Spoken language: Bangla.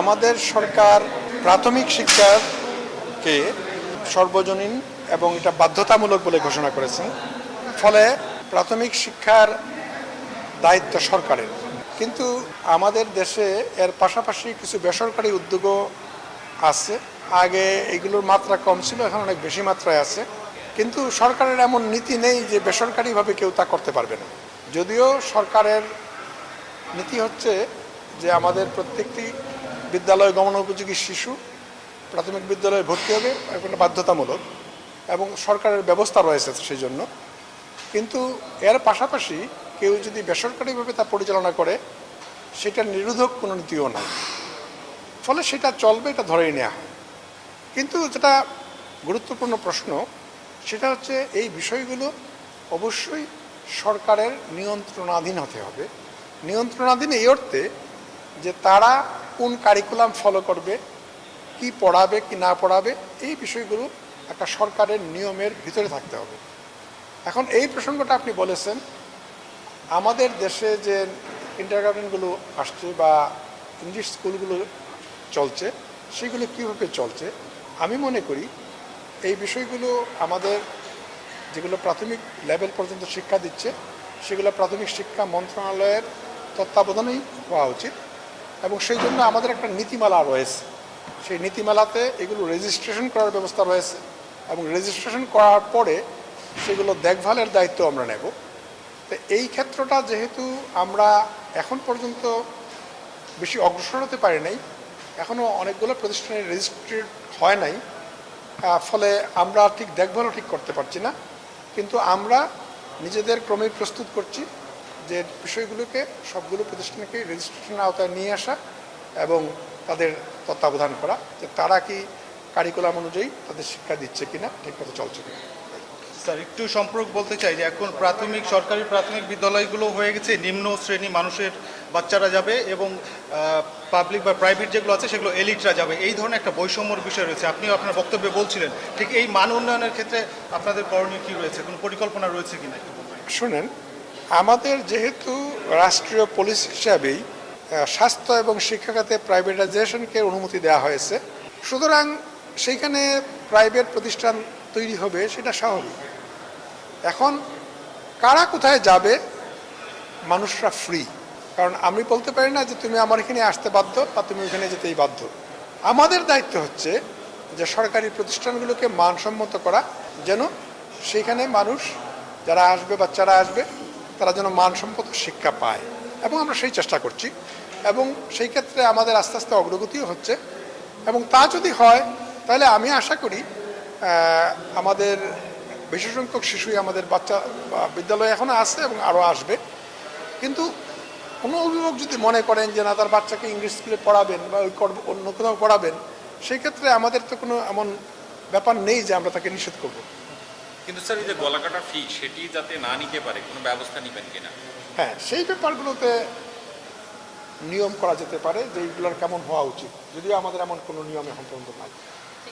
আমাদের সরকার প্রাথমিক শিক্ষাকে সর্বজনীন এবং এটা বাধ্যতামূলক বলে ঘোষণা করেছেন। ফলে প্রাথমিক শিক্ষার দায়িত্ব সরকারের। কিন্তু আমাদের দেশে এর পাশাপাশি কিছু বেসরকারি উদ্যোগও আছে। আগে এগুলোর মাত্রা কম ছিল, এখন অনেক বেশি মাত্রায় আছে। কিন্তু সরকারের এমন নীতি নেই যে বেসরকারিভাবে কেউ তা করতে পারবে না। যদিও সরকারের নীতি হচ্ছে যে আমাদের প্রত্যেকটি বিদ্যালয় গমন উপযোগী শিশু প্রাথমিক বিদ্যালয়ে ভর্তি হবে এটা বাধ্যতামূলক, এবং সরকারের ব্যবস্থা রয়েছে সেই জন্য। কিন্তু এর পাশাপাশি কেউ যদি বেসরকারিভাবে তা পরিচালনা করে, সেটা নিরোধক কোনো নীতিও নাই ফলে সেটা চলবে, এটা ধরেই নেওয়া হয়। কিন্তু যেটা গুরুত্বপূর্ণ প্রশ্ন, সেটা হচ্ছে এই বিষয়গুলো অবশ্যই সরকারের নিয়ন্ত্রণাধীন হতে হবে। নিয়ন্ত্রণাধীন এই অর্থে যে তারা কারিকুলাম ফলো করবে, কি পড়াবে, কি না পড়াবে, এই বিষয়গুলো একটা সরকারের নিয়মের ভিতরে থাকতে হবে। এখন এই প্রসঙ্গটা আপনি বলেছেন, আমাদের দেশে যে কিন্ডারগার্ডেনগুলো আসছে বা ইংলিশ স্কুলগুলো চলছে, সেগুলো কীভাবে চলছে, আমি মনে করি এই বিষয়গুলো আমাদের যেগুলো প্রাথমিক লেভেল পর্যন্ত শিক্ষা দিচ্ছে, সেগুলো প্রাথমিক শিক্ষা মন্ত্রণালয়ের তত্ত্বাবধানেই হওয়া উচিত। এবং সেই জন্য আমাদের একটা নীতিমালা রয়েছে। সেই নীতিমালাতে এগুলো রেজিস্ট্রেশন করার ব্যবস্থা রয়েছে এবং রেজিস্ট্রেশন করার পরে সেগুলো দেখভালের দায়িত্ব আমরা নেব। তো এই ক্ষেত্রটা যেহেতু আমরা এখন পর্যন্ত বেশি অগ্রসর হতে পারি নাই, এখনও অনেকগুলো প্রতিষ্ঠানে রেজিস্ট্রেড হয় নাই ফলে আমরা ঠিক দেখভালও ঠিক করতে পারছি না। কিন্তু আমরা নিজেদের ক্রমেই প্রস্তুত করছি। যে বিষয়গুলোকে সবগুলো প্রতিষ্ঠানকে রেজিস্ট্রেশনের আওতায় নিয়ে আসা এবং তাদের তত্ত্বাবধান করা যে তারা কি কারিকুলাম অনুযায়ী তাদের শিক্ষা দিচ্ছে কিনা ঠিকমতো চলছে কিনা। স্যার একটু সম্পর্ক বলতে চাই যে এখন প্রাথমিক সরকারি প্রাথমিক বিদ্যালয়গুলো হয়ে গেছে নিম্ন শ্রেণি মানুষের বাচ্চারা যাবে এবং পাবলিক বা প্রাইভেট যেগুলো আছে সেগুলো এলিটরা যাবে। এই ধরনের একটা বৈষম্যর বিষয় রয়েছে। আপনিও আপনার বক্তব্যে বলছিলেন। ঠিক এই মান উন্নয়নের ক্ষেত্রে আপনাদের করণীয় কী রয়েছে? কোনো পরিকল্পনা রয়েছে কিনা? একটু বলবেন? শুনেন আমাদের যেহেতু রাষ্ট্রীয় পলিসি হিসাবেই স্বাস্থ্য এবং শিক্ষাখাতে প্রাইভেটাইজেশনকে অনুমতি দেওয়া হয়েছে, সুতরাং সেইখানে প্রাইভেট প্রতিষ্ঠান তৈরি হবে সেটা স্বাভাবিক। এখন কারা কোথায় যাবে? মানুষরা ফ্রি কারণ আমি বলতে পারি না যে তুমি আমার এখানে আসতে বাধ্য বা তুমি ওখানে যেতেই বাধ্য। আমাদের দায়িত্ব হচ্ছে যে সরকারি প্রতিষ্ঠানগুলোকে মানসম্মত করা, যেন সেইখানে মানুষ, যারা আসবে বাচ্চারা আসবে তারা যেন মানসম্মত শিক্ষা পায়। এবং আমরা সেই চেষ্টা করছি। এবং সেই ক্ষেত্রে আমাদের আস্তে আস্তে অগ্রগতিও হচ্ছে। এবং তা যদি হয়, তাহলে আমি আশা করি আমাদের বেশি সংখ্যক শিশুই আমাদের বাচ্চা বিদ্যালয়ে এখনও আছে এবং আরও আসবে। কিন্তু কোনো অভিভাবক যদি মনে করেন যে, না, তার বাচ্চাকে ইংলিশ স্কুলে পড়াবেন বা ওই অন্য কোথাও পড়াবেন, সেই ক্ষেত্রে আমাদের তো কোনো এমন ব্যাপার নেই যে, আমরা তাকে নিষেধ করব। কিন্তু স্যার, এই যে গলাকাটা ফি সেটি যাতে না নিতে পারে, কোনো ব্যবস্থা নেবেন কিনা? হ্যাঁ সেই ব্যাপারগুলোতে নিয়ম করা যেতে পারে যে এইগুলোর কেমন হওয়া উচিত, যদিও আমাদের এমন কোনো নিয়ম এখন পর্যন্ত নাই।